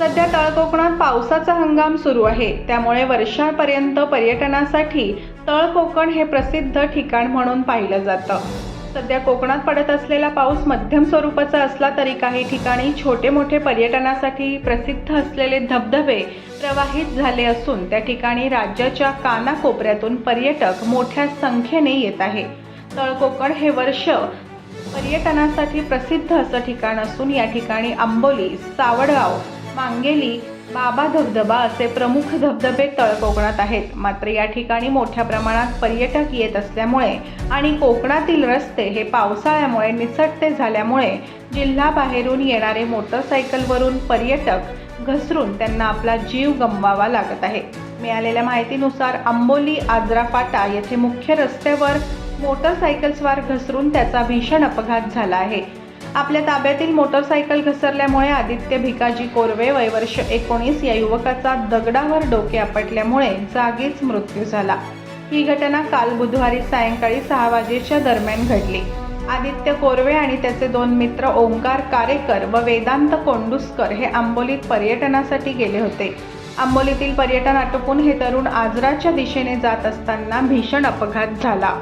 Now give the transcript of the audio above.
सध्या तळकोकणात पावसाचा हंगाम सुरू आहे. त्यामुळे वर्षापर्यंत पर्यटनासाठी तळकोकण हे प्रसिद्ध ठिकाण म्हणून पाहिलं जातं. सध्या कोकणात पडत असलेला पाऊस मध्यम स्वरूपाचा असला तरी काही ठिकाणी छोटे मोठे पर्यटनासाठी प्रसिद्ध असलेले धबधबे प्रवाहित झाले असून त्या ठिकाणी राज्याच्या कानाकोपऱ्यातून पर्यटक मोठ्या संख्येने येत आहे. तळकोकण हे वर्ष पर्यटनासाठी प्रसिद्ध असं ठिकाण असून या ठिकाणी आंबोली सावडगाव मांगेली बाबा धबधबा असे प्रमुख धबधबे तळकोकणात आहेत. मात्र या ठिकाणी मोठ्या प्रमाणात पर्यटक येत असल्यामुळे आणि कोकणातील रस्ते हे पावसाळ्यामुळे निसटते झाल्यामुळे जिल्हाबाहेरून येणारे मोटरसायकलवरून पर्यटक घसरून त्यांना आपला जीव गमवावा लागत आहे. मिळालेल्या माहितीनुसार आंबोली आजरा फाटा येथे मुख्य रस्त्यावर मोटरसायकलस्वार घसरून त्याचा भीषण अपघात झाला आहे. आपल्या ताब्यातील मोटरसायकल घसरल्यामुळे आदित्य भिकाजी कोरवे वयवर्ष एकोणीस या युवकाचा दगडावर डोके आपटल्यामुळे जागीच मृत्यू झाला. ही घटना काल बुधवारी सायंकाळी सहा वाजेच्या दरम्यान घडली. आदित्य कोरवे आणि त्याचे दोन मित्र ओंकार कारेकर व वेदांत कोंडुस्कर हे आंबोलीत पर्यटनासाठी गेले होते. आंबोलीतील पर्यटन आटोपून हे तरुण आजराच्या दिशेने जात असताना भीषण अपघात झाला.